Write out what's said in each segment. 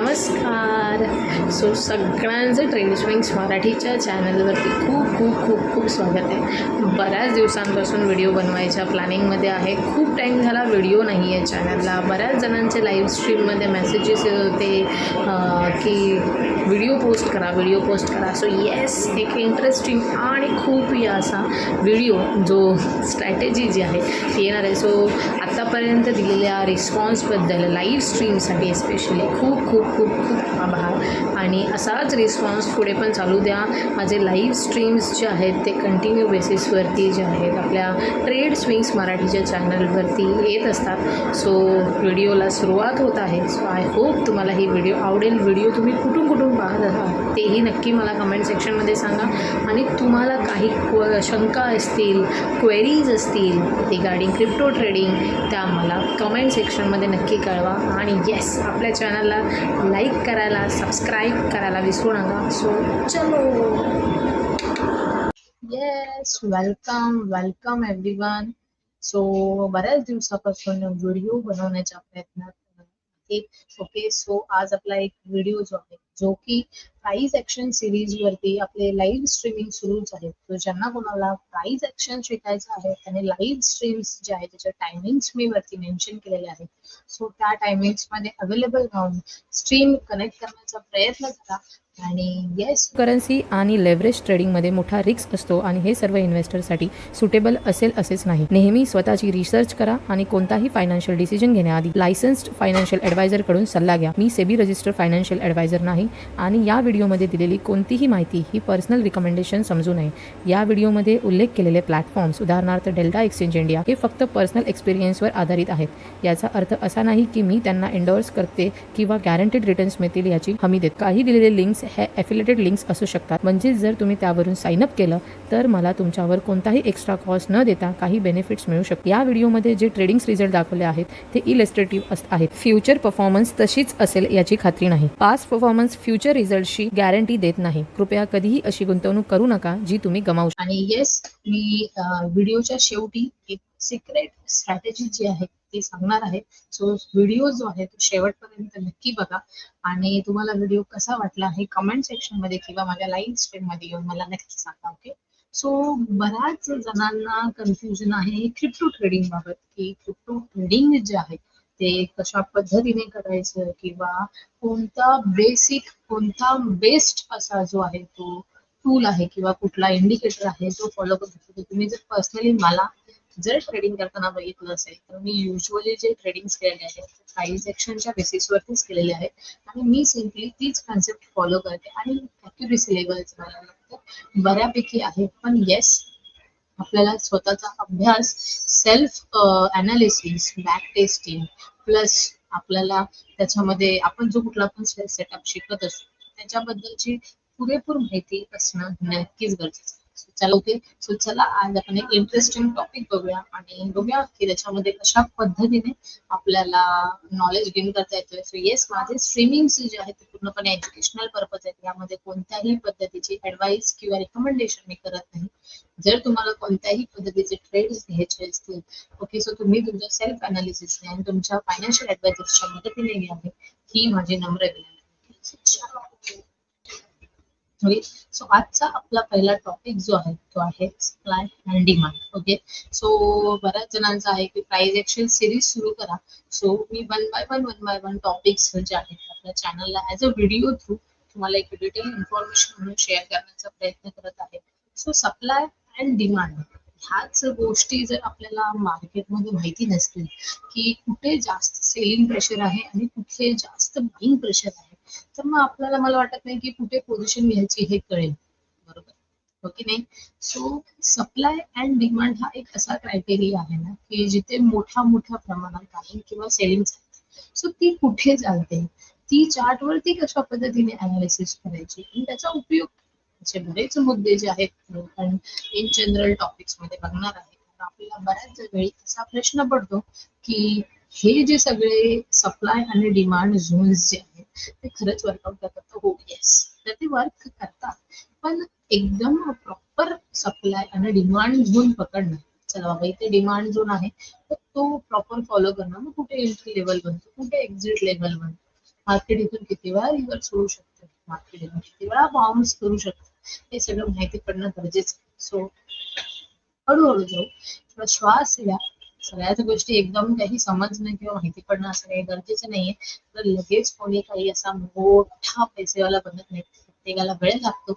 नमस्कार. सो सगळ्यांचं trends wings मराठीच्या चॅनलवरती खूप खूप खूप खूप स्वागत आहे. बऱ्याच दिवसांपासून व्हिडिओ बनवायच्या प्लॅनिंगमध्ये आहे. खूप टाईम झाला व्हिडिओ नाही आहे चॅनलला बऱ्याच जणांचे लाईव्ह स्ट्रीममध्ये मेसेजेस येत होते की व्हिडिओ पोस्ट करा व्हिडिओ पोस्ट करा. सो येस एक इंटरेस्टिंग आणि खूप या असा व्हिडिओ जो स्ट्रॅटेजी जी आहे ती येणार आहे. सो आत्तापर्यंत दिलेल्या रिस्पॉन्सबद्दल लाईव्ह स्ट्रीमसाठी स्पेशली खूप खूप खूप खूप आभार. आणि असाच रिस्पॉन्स पुढे पण चालू द्या. माझे लाईव्ह स्ट्रीम्स जे आहेत ते कंटिन्यू बेसिसवरती जे आहेत आपल्या ट्रेड स्विंग्स मराठीच्या चॅनलवरती येत असतात. सो व्हिडिओला सुरुवात होत आहे. सो आय होप तुम्हाला ही व्हिडिओ आवडेल. व्हिडिओ तुम्ही कुठून कुठून पाहत आहात तेही नक्की मला कमेंट सेक्शनमध्ये सांगा. आणि तुम्हाला काही क्व शंका असतील क्वेरीज असतील रिगार्डिंग क्रिप्टो ट्रेडिंग त्या मला कमेंट सेक्शनमध्ये नक्की कळवा. आणि येस आपल्या चॅनलला लाईक करायला सबस्क्राईब करायला विसरू नका. सो चलो. Yes welcome welcome everyone so बऱ्याच दिवसापासून व्हिडिओ बनवण्याच्या प्रयत्नात ओके सो आज आपला एक व्हिडिओ जो आहे जो की प्राइज ऍक्शन सिरीज वरती आपले लाईव्ह स्ट्रीमिंग सुरू झाले. ज्यांना कोणाला प्राइज ऍक्शन शिकायचं आहे त्याने लाईव्ह स्ट्रीम्स जे आहे त्याच्या टायमिंग्स मी वरती मेन्शन केलेले आहेत. सो त्या टायमिंग्समध्ये अवेलेबल राहून स्ट्रीम कनेक्ट करण्याचा प्रयत्न करा. आणि येस करन्सी आणि लेव्हरेज ट्रेडिंगमध्ये मोठा रिस्क असतो आणि हे सर्व इन्व्हेस्टरसाठी सुटेबल असेल असेच नाही. नेहमी स्वतःची रिसर्च करा आणि कोणताही फायनान्शियल डिसिजन घेण्याआधी लायसन्स्ड फायनान्शियल ॲडवायझरकडून सल्ला घ्या. मी सेबी रजिस्टर्ड फायनान्शियल ॲडवायझर नाही. आणि या व्हिडिओमध्ये दिलेली कोणतीही माहिती ही पर्सनल रिकमेंडेशन समजू नये. या व्हिडिओमध्ये उल्लेख केलेले प्लॅटफॉर्म्स उदाहरणार्थ डेल्टा एक्सचेंज इंडिया हे फक्त पर्सनल एक्सपिरियन्सवर आधारित आहेत. याचा अर्थ असा नाही की मी त्यांना एंडोर्स करते किंवा गॅरंटेड रिटर्न्स मिळतील याची हमी देत. काही दिलेले लिंक्स हे ॲफिलेटेड लिंक्स असू शकतात. म्हणजेच जर तुम्ही त्यावरून साइन अप केलं तर मला तुमच्यावर कोणताही एक्स्ट्रा कॉस्ट न देता काही बेनिफिट्स मिळू शकतात या व्हिडिओमध्ये जे ट्रेडिंग्स रिझल्ट दाखवले आहेत ते इलेस्ट्रेटिव्ह आहेत. फ्युचर परफॉर्मन्स तशीच असेल याची खात्री नाही. पास्ट परफॉर्मन्स फ्युचर रिझल्टशी गॅरंटी देत नाही. कृपया कधीही अशी गुंतवणूक करू नका जी तुम्ही गमावू आणि येस मी व्हिडिओच्या शेवटी एक सिक्रेट स्ट्रॅटेजी जी आहे ती सांगणार आहे. सो व्हिडिओ जो आहे तो शेवटपर्यंत नक्की बघा. आणि तुम्हाला व्हिडिओ कसा वाटला हे कमेंट सेक्शनमध्ये किंवा माझ्या लाईव्ह स्ट्रीममध्ये येऊन मला नक्की सांगा ओके सो बऱ्याच जणांना कन्फ्युजन आहे क्रिप्टो ट्रेडिंग बाबत की क्रिप्टो ट्रेडिंग जे आहे ते कशा पद्धतीने करायचं किंवा कोणता बेसिक कोणता बेस्ट असा जो आहे तो टूल आहे किंवा कुठला इंडिकेटर आहे तो फॉलो करू शकतो तुम्ही जर पर्सनली मला जर ट्रेडिंग करताना बघितलं असेल तर मी युजली जे ट्रेडिंग केलेले आहेत प्राइस ऍक्शनच्या बेसिसवरतीच केलेले आहेत. आणि मी सिम्पली तीच कन्सेप्ट फॉलो करते. आणि अॅक्युरेसी लेवल मला बऱ्यापैकी आहे. पण येस आपल्याला स्वतःचा अभ्यास self analysis back testing plus आपल्याला त्याच्यामध्ये आपण जो कुठला पण सेटअप शिकत असतो त्याच्याबद्दलची पुरेपूर माहिती असणं नक्कीच गरजेचं आहे. चला ओके सो चला आज आपण एक इंटरेस्टिंग टॉपिक बघूया आणि बघूया की त्याच्यामध्ये कशा पद्धतीने आपल्याला नॉलेज गेन करता येतोय. सो येस माझे स्ट्रीमिंग जे आहे ते पूर्णपणे एज्युकेशनल पर्पज आहेत. यामध्ये कोणत्याही पद्धतीची ऍडवाइस किंवा रिकमेंडेशन मी करत नाही. जर तुम्हाला कोणत्याही पद्धतीचे ट्रेड्स घ्यायचे असतील ओके सो तुम्ही तुमच्या सेल्फ अनालिसिसने आणि तुमच्या फायनान्शियल ऍडवायझर्सच्या मदतीने घ्या. ही माझी नम्र विनंती ओके सो आजचा आपला पहिला टॉपिक जो आहे तो आहे supply and demand okay so बऱ्याच जणांचा आहे की प्राइस एक्शन सिरीज सुरू करा. So me one by one one by one topics जे आहेत आपल्या चॅनलला ऍज अ व्हिडिओ थ्रू तुम्हाला एक डिटेल इन्फॉर्मेशन म्हणून शेअर करण्याचा प्रयत्न करत आहे. सो सप्लाय अँड डिमांड ह्याच गोष्टी जर आपल्याला मार्केटमध्ये माहिती नसतील की कुठे जास्त सेलिंग प्रेशर आहे आणि कुठे जास्त बाईंग प्रेशर आहे तर मग आपल्याला मला वाटत नाही की कुठे पोझिशन घ्यायची हे कळेल. बरोबर? हो की नाही? सो सप्लाय अँड डिमांड हा एक असा क्रायटेरिया आहे ना की जिथे मोठ्या मोठ्या प्रमाणात बाईंग किंवा सेलिंग सो ती कुठे चालते? ती चार्ट वरती कशा पद्धतीने अनालिसिस करायची? आणि त्याचा उपयोग असे बरेच मुद्दे जे आहेत आपण इन जनरल टॉपिक्समध्ये बघणार आहे आपल्याला बऱ्याच वेळी असा प्रश्न पडतो की हे जे सगळे सप्लाय आणि डिमांड झोन्स जे आहेत ते खरंच वर्कआउट करतात. हो येस तर ते वर्क करतात. पण एकदम प्रॉपर सप्लाय आणि डिमांड झोन पकडणं. चला बाबा इथे डिमांड झोन आहे. तर तो प्रॉपर फॉलो करणं. मग कुठे एंट्री लेवल बनतो? कुठे एक्झिट लेवल बनतो? मार्केट इथून किती वेळा रिव्हर्स होऊ शकतं? मार्केट इथून किती वेळा बाउन्स करू शकतं? हे सगळं माहिती पडणं गरजेचं सो हळूहळू जाऊ. किंवा श्वास घ्या. सगळ्याच गोष्टी एकदम काही समजणं किंवा माहिती पडणं असं काही गरजेचं नाहीये. तर लगेच कोणी काही असा मोठा पैसेवाला बनत नाही. प्रत्येकाला वेळ लागतो.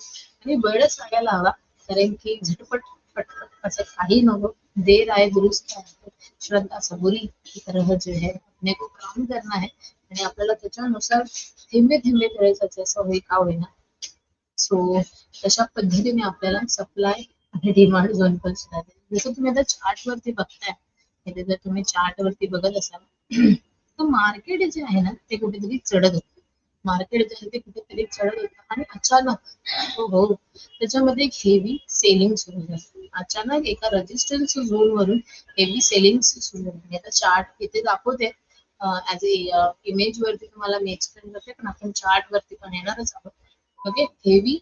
आणि वेळच लागायला हवा कारण की झटपट पटपट असं काही नको. देर आहे दुरुस्त आहे. श्रद्धा सबुरी की तरह जो है. अपने को काम करना है. आणि आपल्याला त्याच्यानुसार थेंबे थेंबे करायचं असं होई का होईना. सो तशा पद्धतीने आपल्याला सप्लाय आणि डिमांड झोन पण सुद्धा जसं तुम्ही आता चार्ट वरती बघताय इथे जर तुम्ही चार्ट वरती बघत असाल तर मार्केट जे आहे ना ते कुठेतरी चढत होतं. मार्केट जे आहे ते कुठेतरी चढत होतं आणि अचानक हो हो त्याच्यामध्ये एक हेवी सेलिंग सुरू झाली. अचानक एका रेजिस्टन्स झोन वरून हेवी सेलिंग सुरू झाली. मी आता चार्ट इथे दाखवते. ऍज अ इमेज वरती तुम्हाला मी एक्सप्लेन करते पण आपण चार्ट वरती पण येणारच आहोत. ओके हेवी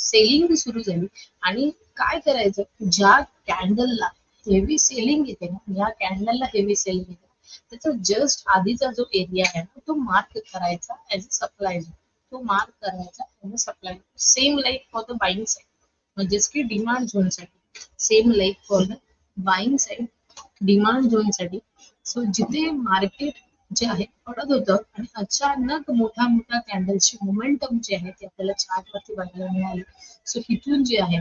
सेलिंग सुरू झाली. आणि काय करायचं? ज्या कॅन्डलला हेवी सेलिंग येते ना या कॅन्डलला हेवी सेलिंग येते त्याचा जस्ट आधीचा जो एरिया आहे ना तो मार्क करायचा ऍज अ सप्लाय तो मार्क करायचा as a supply same like for the buying side म्हणजेच की demand झोनसाठी. Same like for the buying side demand झोनसाठी. So जिथे मार्केट जे आहे पडत होतं आणि अचानक मोठ्या मोठ्या कॅन्डलची मोमेंटम जे आहे ते आपल्याला चार्ट वरती बघायला मिळाली. सो इथून जे आहे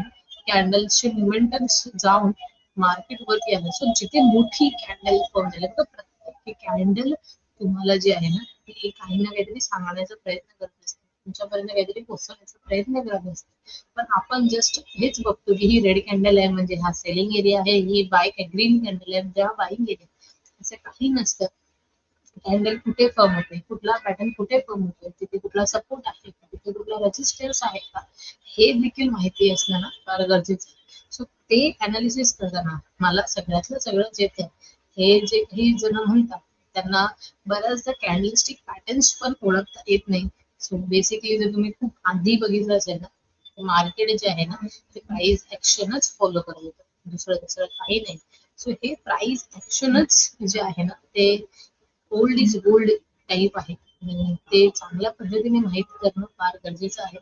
कॅन्डलचे मोमेंटम जाऊन मार्केट वरती आहे. सो जिथे मोठी कॅन्डल फॉर्म झाली तर प्रत्येक कॅन्डल तुम्हाला जे आहे ना ती काही ना काहीतरी सांगण्याचा प्रयत्न करत असते. तुमच्यापर्यंत काहीतरी पोहोचवण्याचा प्रयत्न करत असते. पण आपण जस्ट हेच बघतो की ही रेड कॅन्डल आहे म्हणजे हा सेलिंग एरिया आहे ही बाय ग्रीन कॅन्डल आहे म्हणजे हा बाईंग एरिया असं काही नसतं. कॅन्डल कुठे फर्म होते कुठला पॅटर्न कुठे फर्म होतोय तिथे कुठला सपोर्ट आहे का तिथे कुठला रेजिस्टन्स आहे का हे देखील माहिती असणं ना फार गरजेचं आहे. सो ते अनालिसिस करताना मला सगळ्यातलं सगळं जे हे जे हे जण म्हणतात त्यांना बऱ्याचदा कॅन्डलस्टिक पॅटर्न्स पण ओळखता येत नाही. सो बेसिकली जर तुम्ही खूप आधी बघितलं असेल ना मार्केट जे आहे ना ते प्राइस ऍक्शनच फॉलो करत होतं. दुसरं दुसरं काही नाही. सो हे प्राइस ऍक्शनच जे आहे ना ते ओल्ड इज गोल्ड टाईप आहे. ते चांगल्या पद्धतीने माहिती करणं फार गरजेचं आहे.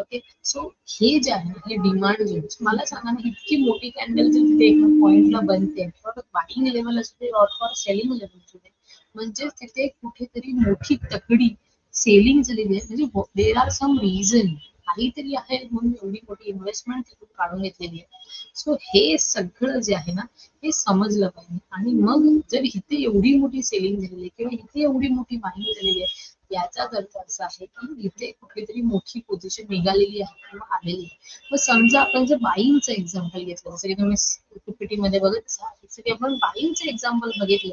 ओके सो हे जे आहे हे डिमांड जे मला सांगा ना इतकी मोठी कॅन्डल जर तिथे एका पॉइंटला बनते. बाईंग लेवल असू दे नॉट फॉर सेलिंग लेवल असू दे. म्हणजे तिथे कुठेतरी मोठी तकडी सेलिंग झालेली आहे. म्हणजे देर आर सम रिझन काहीतरी आहे म्हणून एवढी मोठी इन्व्हेस्टमेंट तिथून काढून घेतलेली आहे. सो हे सगळं जे आहे ना हे समजलं पाहिजे. आणि मग जर इथे एवढी मोठी सेलिंग झालेली आहे किंवा इथे एवढी मोठी बाईंग झालेली आहे याचाच अर्थ असा आहे की इथे कुठेतरी मोठी पोझिशन निघालेली आहे किंवा आलेली आहे. मग समजा आपण जर बाईंगचं एक्झाम्पल घेतलं जसं की तुम्ही पीपीटी मध्ये बघत असाल जसं की आपण बाईंगचं एक्झाम्पल बघितलं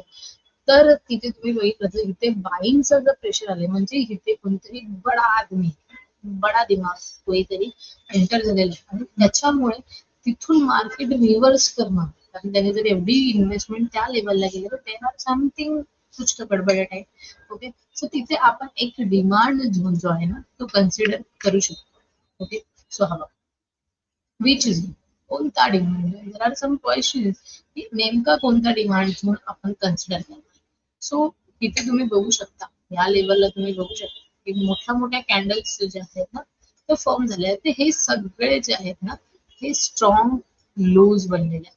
तर तिथे तुम्ही बघितलं तर इथे बाईंगचं जर प्रेशर आले म्हणजे इथे कोणतरी बडा आदमी बडा दिमाग कोणीतरी एंटर झालेला आहे. आणि त्याच्यामुळे तिथून मार्केट रिव्हर्स करणं कारण त्याने जर एवढी इन्व्हेस्टमेंट त्या लेवलला केली तर देर आर समथिंग कुछ तो गडबड आहे. ओके सो तिथे आपण एक डिमांड झोन जो आहे ना तो कन्सिडर करू शकतो. ओके सो हवा विच इज कोणता demand there are some question की नेमका कोणता डिमांड झोन आपण कन्सिडर करणार? सो तिथे तुम्ही बघू शकता. या लेवलला तुम्ही बघू शकता. मोठ्या मोठ्या कॅन्डल्स जे आहेत ना ते फॉर्म झाले आहेत. ते हे सगळे जे आहेत ना हे स्ट्रॉंग लोज बनलेले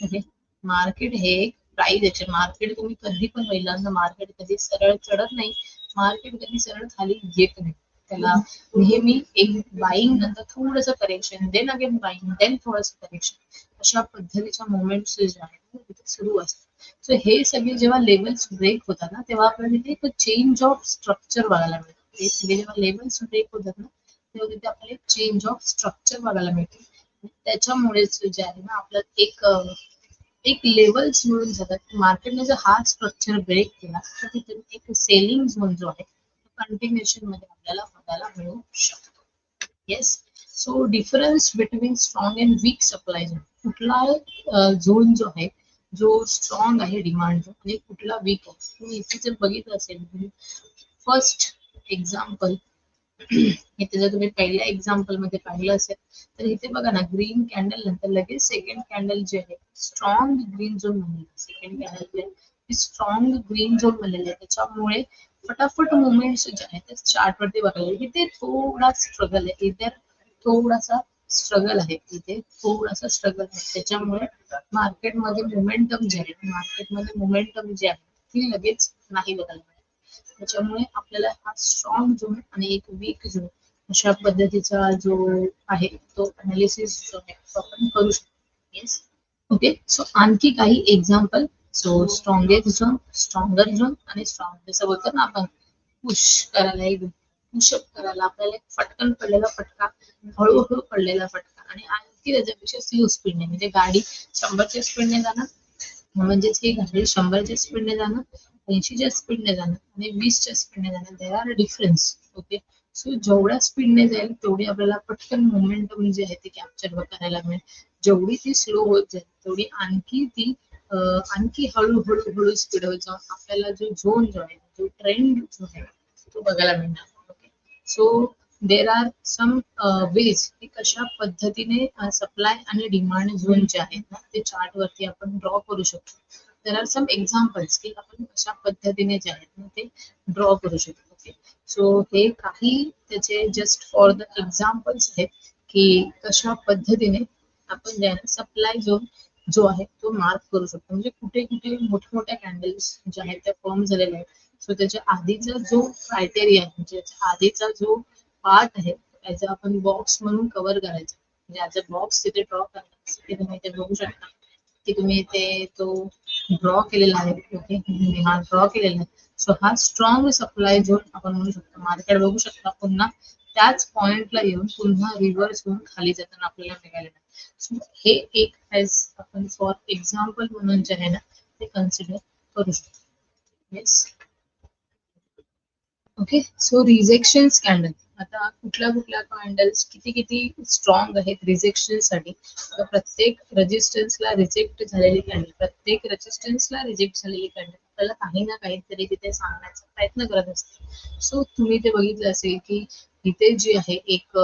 आहेत. मार्केट हे एक याचे ऍक्शन मार्केट तुम्ही कधी पण पहिल्यांदा मार्केट कधी सरळ चढत नाही. मार्केट कधी सरळ खाली येत नाही. त्याला नेहमी एक बाईंग नंतर थोडंसं correction then again buying then थोडस करेक्शन अशा पद्धतीच्या मुवमेंट्स जे आहेत सुरू असतात. सो हे सगळे जेव्हा लेवल्स ब्रेक होतात ना तेव्हा आपल्याला तिथे एक चेंज ऑफ स्ट्रक्चर बघायला मिळतं. हे सगळे जेव्हा लेवल्स ब्रेक होतात ना तेव्हा तिथे आपल्याला एक चेंज ऑफ स्ट्रक्चर बघायला मिळते. त्याच्यामुळेच जे आहे ना आपलं एक एक लेवल्स मिळून जातात. मार्केटने जर हा स्ट्रक्चर ब्रेक केला तर तिथे एक सेलिंग झोन जो आहे कंटिन्युएशनमध्ये आपल्याला बघायला मिळू शकतो. Yes so difference between strong and weak supply zone कुठला झोन जो आहे जो स्ट्रॉंग आहे डिमांड जो आणि कुठला वीक आहे. तुम्ही इथे जर बघितलं असेल म्हणजे फर्स्ट एक्झाम्पल इथे जर तुम्ही पहिल्या एक्झाम्पलमध्ये पाहिलं असेल तर इथे बघा ना ग्रीन कॅन्डल नंतर लगेच सेकंड कॅन्डल जे आहे स्ट्रॉंग ग्रीन झोन म्हणलेलं सेकंड कॅन्डल जे स्ट्रॉंग ग्रीन झोन म्हणलेला आहे. त्याच्यामुळे फटाफट मुवमेंट्स जे आहे ते चार्ट वरती बघायला इथे थोडा स्ट्रगल आहे. इथे थोडासा स्ट्रगल आहे तिथे. थोडासा स्ट्रगल आहे. त्याच्यामुळे मार्केटमध्ये मोमेंटम जे आहे मार्केटमध्ये मोमेंटम जे आहे ती लगेच नाही बघायला मिळेल त्याच्यामुळे आपल्याला हा स्ट्रॉंग झोन आणि एक वीक झोन अशा पद्धतीचा जो आहे तो अनालिसिस जो आहे तो आपण करू शकतो. येस ओके सो आणखी काही example so strongest zone stronger zone आणि स्ट्रॉंग जसं बोलतो ना आपण पुश करायला पुशअप करायला आपल्याला एक फटकन पडलेला फटका हळूहळू पडलेला फटका. आणि आणखी त्याच्यापेक्षा स्लो स्पीडने म्हणजे गाडी शंभरच्या स्पीडने जाणार म्हणजेच ही गाडी शंभरच्या स्पीडने जाणार ऐंशीच्या स्पीडने जाणार आणि वीसच्या स्पीडने जाणार there are difference okay so जेवढ्या स्पीडने जाईल तेवढी आपल्याला पटकन मोमेंटम जे आहे ते कॅप्चर करायला मिळेल. जेवढी ती स्लो होत जाईल तेवढी आणखी ती आणखी हळूहळू हळू स्पीड होत जाऊन आपल्याला जो झोन जो आहे जो ट्रेंड जो आहे तो बघायला मिळणार. So there are some ways की कशा पद्धतीने सप्लाय डिमांड झोन जे आहेत ना, ते चार्ट वरती आपण ड्रॉ करू शकतो. देर आर सम एक्झाम्पल्स की आपण कशा पद्धतीने जे आहेत ना ड्रॉ करू ओके सो हे जस्ट फॉर द एक्झाम्पल्स आहेत की कशा पद्धतीने आपण जे आहे सप्लाय झोन जो आहे तो मार्क करू मोठ्या कॅन्डल्स ज्या आहेत, त्या फॉर्म आहेत. सो त्याच्या आधीचा जो क्रायटेरिया आहे म्हणजे आधीचा जो पार्ट आहे त्याचा आपण बॉक्स म्हणून कव्हर करायचा. म्हणजे ऍज बॉक्स तिथे ड्रॉ करायचा ते तुम्ही इथे बघू शकता. की तुम्ही इथे तो ड्रॉ केलेला आहे ओके हा ड्रॉ केलेला आहे. सो हा स्ट्रॉंग सप्लाय झोन आपण म्हणू शकतो. मार्केट बघू शकता पुन्हा त्याच पॉइंटला येऊन पुन्हा रिव्हर्स होऊन खाली जाताना आपल्याला मिळालेलं मिळेल सो हे एक ऍज आपण फॉर एक्झाम्पल म्हणून जे आहे ना ते कन्सिडर करू शकतो. Yes okay so rejection candle आता कुठल्या कुठल्या कॅन्डल्स किती किती स्ट्रॉंग आहेत रिजेक्शनसाठी? प्रत्येक रेजिस्टन्सला रिजेक्ट झालेली कॅन्डल प्रत्येक रेजिस्टन्सला रिजेक्ट झालेली कॅन्डल आपल्याला काही ना काहीतरी तिथे सांगण्याचा प्रयत्न करत असते. सो तुम्ही ते बघितलं असेल की इथे जी आहे एक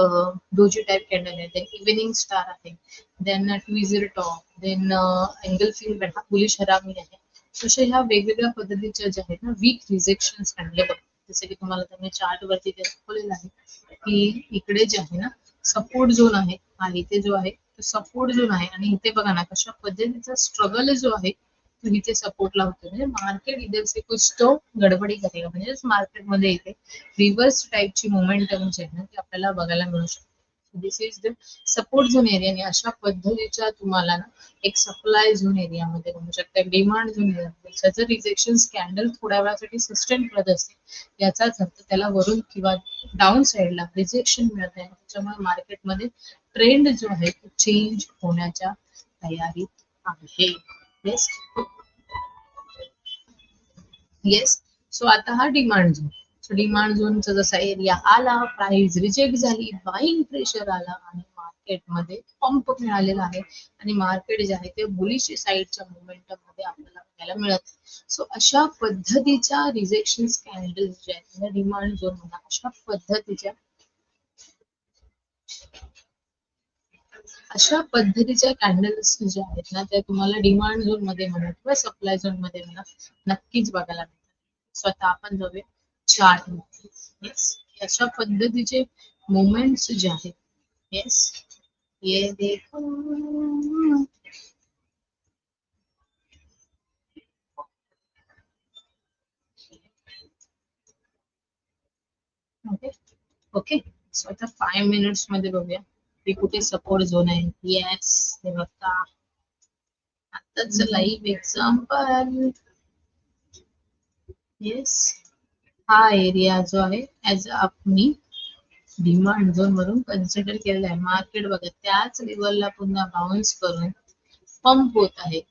डोजी टाईप कॅन्डल आहे देन इव्हिनिंग स्टार आहे then tweezer top then engulfing हा बुलिश हरामी आहे. तशा ह्या वेगवेगळ्या पद्धतीच्या ज्या आहेत ना वीक रिजेक्शन कॅन्डल बघतो जसं की तुम्हाला त्यांनी चार्ट वरती दाखवलेलं आहे की इकडे जे आहे ना सपोर्ट झोन आहे हा इथे जो आहे तो सपोर्ट झोन आहे. आणि इथे बघा ना कशा पद्धतीचा स्ट्रगल जो आहे तो इथे सपोर्टला होतो म्हणजे मार्केट इधर से कुछ तो गडबडी करेगा. म्हणजेच मार्केटमध्ये इथे रिव्हर्स टाईपची मोमेंटम जे आहे ना ती आपल्याला बघायला मिळू शकते. This is the support zone area आणि अशा पद्धतीच्या तुम्हाला ना एक सप्लाय झोन एरियामध्ये म्हणू शकता. Demand zone area rejection candle थोड्या वेळासाठी सस्टेन करत असते याचाच अर्थ त्याला वरून किंवा डाऊन साईडला रिजेक्शन मिळत आहे. त्याच्यामुळे मार्केटमध्ये ट्रेंड जो आहे तो चेंज होण्याच्या तयारीत आहे. येस येस सो आता हा डिमांड झोन सो डिमांड झोनचा जसा एरिया आला प्राइस रिजेक्ट झाली बाईंग प्रेशर आला आणि मार्केटमध्ये पंप मिळालेला आहे. आणि मार्केट जे आहे ते बुलिश साईडच्या मुवमेंटममध्ये आपल्याला बघायला मिळत. सो अशा पद्धतीच्या रिजेक्शन कॅन्डल्स जे आहेत डिमांड झोन म्हणा अशा पद्धतीच्या अशा पद्धतीच्या कॅन्डल्स जे आहेत ना त्या तुम्हाला डिमांड झोनमध्ये म्हणा किंवा सप्लाय झोनमध्ये म्हणा नक्कीच बघायला मिळतात. स्वतः आपण जाऊया. चार येस अशा पद्धतीचे मोमेंट्स जे आहेत. येस ये देखो. ओके ओके सो आता फाईव्ह मिनिट्समध्ये बघूया. की कुठे सपोर्ट झोन आहे? येस हे बघता. आताच लाईव्ह एक्झाम्पल येस हा एरिया जो आहे ऍज आपण डिमांड झोन म्हणून कन्सिडर केलेला आहे. मार्केट बघा त्याच लेवलला पुन्हा बाउन्स करून पंप होत आहे.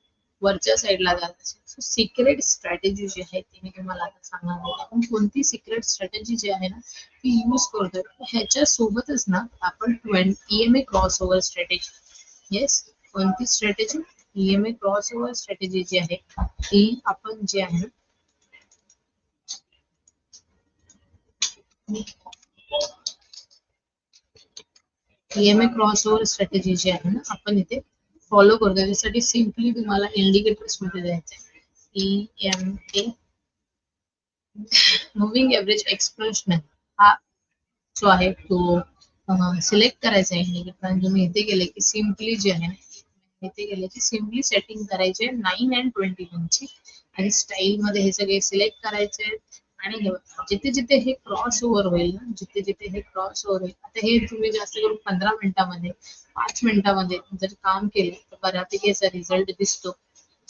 वरच्या साईडला जात सिक्रेट स्ट्रॅटेजी जी आहे ती मी तुम्हाला आता सांगणार आहे. आपण कोणती सिक्रेट स्ट्रॅटेजी जी आहे ना ती यूज करतो ह्याच्या सोबतच ना आपण twenty EMA crossover strategy yes कोणती strategy EMA crossover strategy जी आहे ती आपण जी आहे ईएमए क्रॉस ओव्हर स्ट्रॅटेजी जी आहे ना आपण इथे फॉलो करतो. त्याच्यासाठी सिम्पली तुम्हाला इंडिकेटर्समध्ये द्यायचे E M A moving average expression हा जो आहे तो सिलेक्ट करायचा आहे कारण तुम्ही इथे गेले की सिम्पली जे आहे इथे गेले की सिम्पली सेटिंग करायचे नाईन अँड ट्वेंटी ची. आणि स्टाईल मध्ये हे सगळे सिलेक्ट करायचे आणि हे जिथे जिथे हे क्रॉस ओव्हर होईल ना जिथे जिथे हे क्रॉस ओव्हर होईल आता हे तुम्ही जास्त करून पंधरा मिनिटामध्ये पाच मिनिटामध्ये जर काम केलं तर बऱ्यापैकी याचा रिझल्ट दिसतो.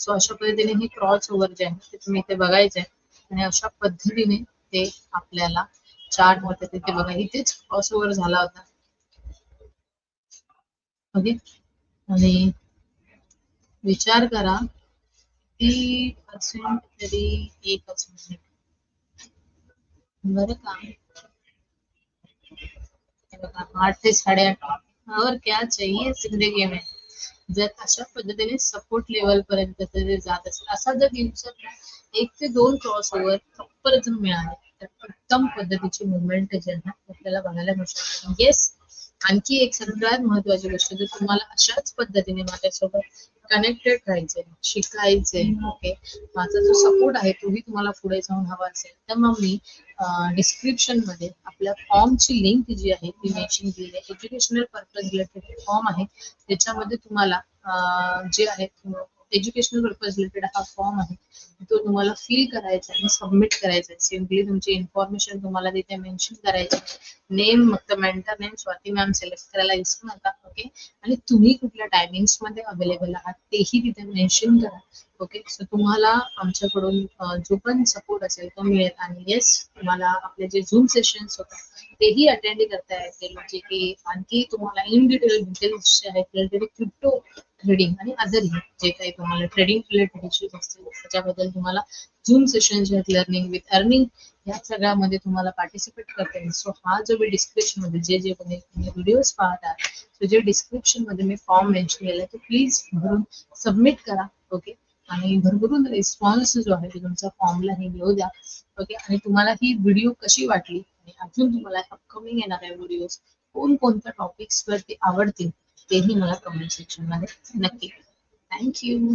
सो अशा पद्धतीने हे क्रॉस ओव्हर जे आहे ते तुम्ही इथे बघायचे आणि अशा पद्धतीने ते आपल्याला चार्टमध्ये तिथे बघा. इथेच क्रॉस ओव्हर झाला होता. ओके? आणि विचार करा ती पर्सेंट तरी एक मिनिट. बरं का? आठ ते साडेआठ. और क्या चाहिए जिंदगी में? जर अशा पद्धतीने सपोर्ट लेवल पर्यंत जर जात असेल असा जर दिवसात एक ते दोन क्रॉस ओव्हर प्रॉपर जर मिळाले तर उत्तम पद्धतीची मुवमेंट जे आहे ना, आपल्याला बघायला मिळू शकते. येस आणखी एक सगळ्यात महत्वाची गोष्ट जर तुम्हाला अशाच पद्धतीने माझ्यासोबत कनेक्टेड राहायचंय शिकायचंय ओके माझा जो सपोर्ट आहे तोही तुम्हाला पुढे जाऊन हवा असेल. तर मग मी डिस्क्रिप्शनमध्ये आपल्या फॉर्मची लिंक जी आहे ती मेन्शन केली. आहे एज्युकेशनल पर्पज रिलेटेड फॉर्म आहे. त्याच्यामध्ये तुम्हाला जे आहे एज्युकेशनल पर्पज रिलेटेड हा फॉर्म आहे. तो तुम्हाला फिल करायचा आहे आणि सबमिट करायचा आहे. सिम्पली तुमची इन्फॉर्मेशन तुम्हाला तिथे मेन्शन करायची नेम फक्त mentor name Swati ma'am select करायला विसरू नका ओके आणि तुम्ही कुठल्या टायमिंग्समध्ये अवेलेबल आहात तेही तिथे मेन्शन करा ओके सो तुम्हाला आमच्याकडून जो पण सपोर्ट असेल तो मिळेल. आणि येस तुम्हाला आपले जे झूम सेशन्स होतात तेही अटेंड करता येतील. जे की आणखी तुम्हाला इन डिटेल डिटेल्स जे आहेत क्रिप्टो ट्रेडिंग आणि अदर जे काही तुम्हाला ट्रेडिंग रिलेटेड इश्यूज असतील त्याच्याबद्दल तुम्हाला झूम सेशन जे आहेत लर्निंग विथ अर्निंग या सगळ्यामध्ये तुम्हाला पार्टिसिपेट करता येईल सो हा जो मी डिस्क्रिप्शनमध्ये जे जे तुम्ही व्हिडिओज पाहत सो जे डिस्क्रिप्शनमध्ये मी फॉर्म मेन्शन केला तो प्लीज भरून सबमिट करा ओके आणि भरभरून रिस्पॉन्स जो आहे तो तुमच्या फॉर्मला हे घेऊ द्या ओके आणि तुम्हाला ही व्हिडिओ कशी वाटली? आणि अजून तुम्हाला अपकमिंग येणाऱ्या व्हिडिओज कोणकोणत्या टॉपिक्स वरती आवडतील? तेही मला कमेंट सेक्शनमध्ये नक्की थँक्यू